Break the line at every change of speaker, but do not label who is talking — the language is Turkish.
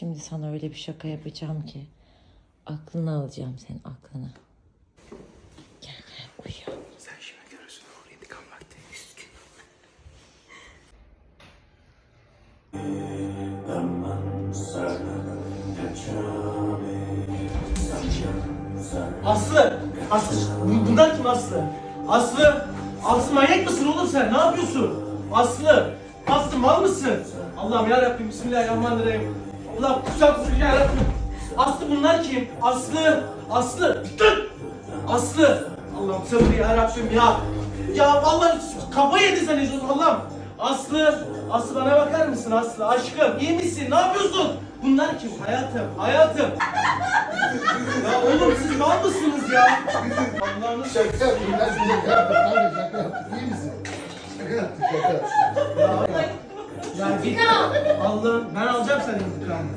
Şimdi sana öyle bir şaka yapacağım ki aklını alacağım senin aklını. Gel gel uyu.
Sen şimdi görürsün o intikam vakti.
Aslı! Aslı! bu- Bunlar kim Aslı? Aslı! Aslı manyak mısın oğlum sen? Ne yapıyorsun? Aslı! Aslı mal mısın? Allah'ım ya Rabbim Bismillahirrahmanirrahim. Allah kusura kusura ya Rabbim. Aslı bunlar kim? Aslı! Aslı! Dur! Aslı! Allah'ım sabır ya Rabbim ya. Ya vallahi kafa yedi sen Allah'ım. Aslı! Aslı bana bakar mısın Aslı? Aşkım iyi misin? Ne yapıyorsun? Bunlar kim? Hayatım, hayatım. Ya oğlum siz mal mısınız ya? Allah'ını
Şaka yaptım ben size şaka yaptım. Abi şaka yaptım. İyi misin? Şaka yaptım şaka yaptım.
Ya git. Allah'ım ben alacağım senin intikamını.